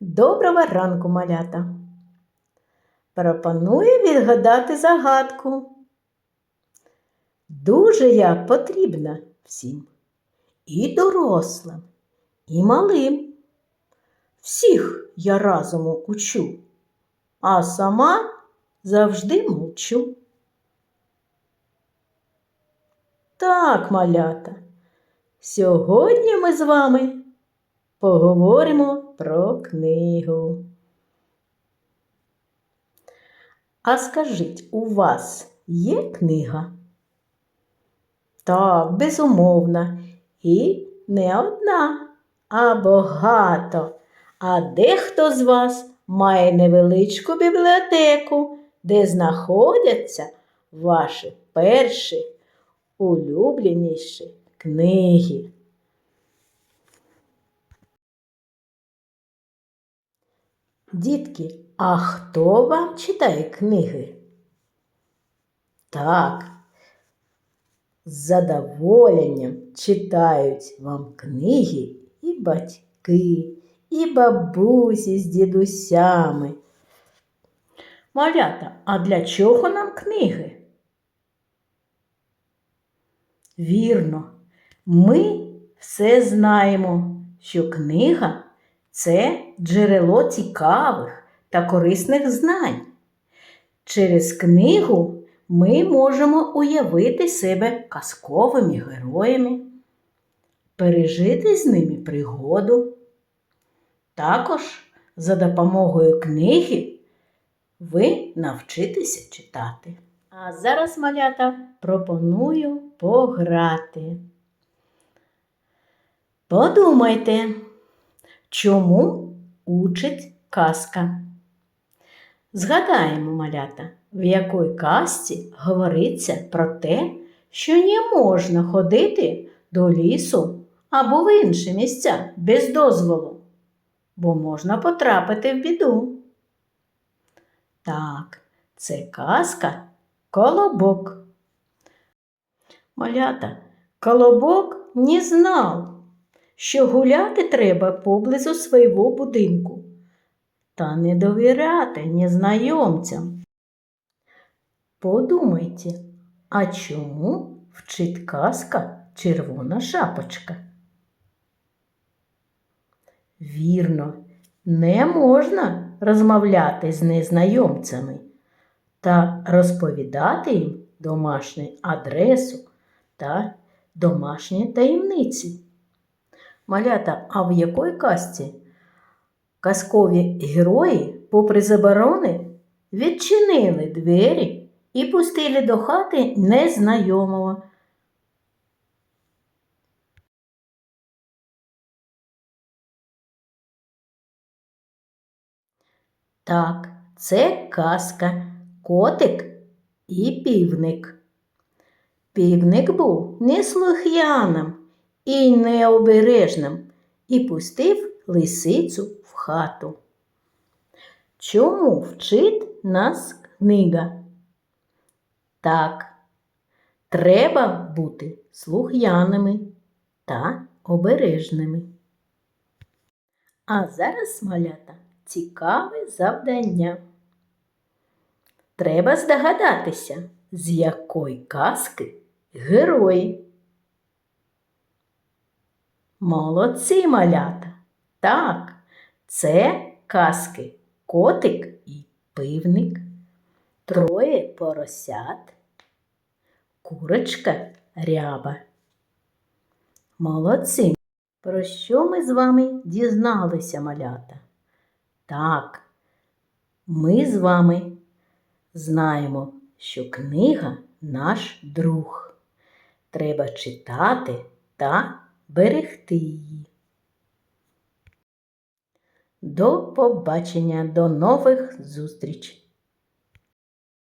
Доброго ранку, малята. Пропоную відгадати загадку. Дуже я потрібна всім, і дорослим, і малим. Всіх я разом учу, а сама завжди мовчу. Так, малята, сьогодні ми з вами поговоримо про книгу. А скажіть, у вас є книга? Так, безумовно, і не одна, а багато. А дехто з вас має невеличку бібліотеку, де знаходяться ваші перші улюбленіші книги. Дітки, а хто вам читає книги? Так, з задоволенням читають вам книги і батьки, і бабусі з дідусями. Малята, а для чого нам книги? Вірно, ми все знаємо, що книга це джерело цікавих та корисних знань. Через книгу ми можемо уявити себе казковими героями, пережити з ними пригоду. Також за допомогою книги ви навчитеся читати. А зараз, малята, пропоную пограти. Подумайте, чому учить казка? Згадаємо, малята, в якій казці говориться про те, що не можна ходити до лісу або в інші місця без дозволу, бо можна потрапити в біду. Так, це казка Колобок. Малята, Колобок не знав, що гуляти треба поблизу свого будинку та не довіряти незнайомцям. Подумайте, а чому вчить казка червона шапочка? Вірно, не можна розмовляти з незнайомцями та розповідати їм домашню адресу та домашні таємниці. Малята, а в якій казці казкові герої, попри заборони, відчинили двері і пустили до хати незнайомого. Так, це казка Котик і півник. Півник був неслух'яним і необережним і пустив лисицю в хату. Чому вчить нас книга? Так, треба бути слух'яними та обережними. А зараз, малята, цікаве завдання. Треба здогадатися, з якої казки герої. Молодці малята. Так, це казки котик і пивник, троє поросят, курочка ряба. Молодці. Про що ми з вами дізналися, малята? Так, ми з вами знаємо, що книга наш друг. Треба читати та берегти її. До побачення, до нових зустрічей!